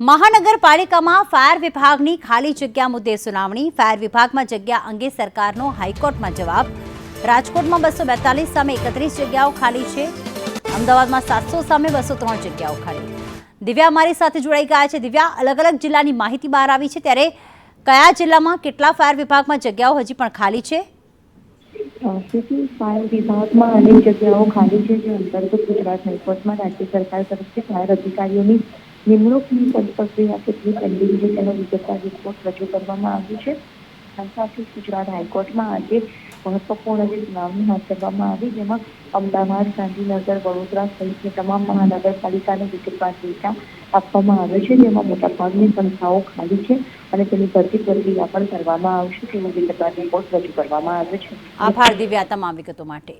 મહાનગરપાલિકામાં ફાયર વિભાગની ખાલી જગ્યા મુદ્દે સુનાવણી. ફાયર વિભાગમાં જગ્યા અંગે સરકારનો હાઈકોર્ટમાં જવાબ. રાજકોટમાં બસો બેતાલીસ સામે એકત્રીસ જગ્યાઓ ખાલી છે. અમદાવાદમાં સાતસો સામે બસો ત્રણ જગ્યાઓ ખાલી. દિવ્યા અમારી સાથે જોડાઈ ગયા છે. દિવ્યા, અલગ અલગ જિલ્લાની માહિતી બહાર આવી છે. ત્યારે કયા જિલ્લામાં કેટલા ફાયર વિભાગમાં જગ્યાઓ હજી પણ ખાલી છે? ફાયર વિભાગમાં અનેક જગ્યાઓ ખાલી છે જે અંતર્ગત ગુજરાત હાઈકોર્ટમાં રાજ્ય સરકાર તરફથી ફાયર અધિકારીઓની નિમણૂકની પદપ્રક્રિયા કેટલી પેન્ડિંગ છે તેનો વિગતવાર રિપોર્ટ રજૂ કરવામાં આવ્યો છે. સાથે ગુજરાત હાઈકોર્ટમાં આજે મહત્વપૂર્ણ જે સુનાવણી હાથ ધરવામાં આવી, જેમાં અમદાવાદ, ગાંધીનગર, વડોદરા સહિતની તમામ મહાનગરપાલિકાને વિગતવાર ડેટા આપવામાં આવ્યો છે, જેમાં મોટાભાગની સંસ્થાઓ ખાલી છે અને તેની ભરતી પ્રક્રિયા પણ કરવામાં આવશે તેવો વિગતવાર રિપોર્ટ રજૂ કરવામાં આવ્યો છે. આભાર દિવ્યા તમામ વિગતો માટે.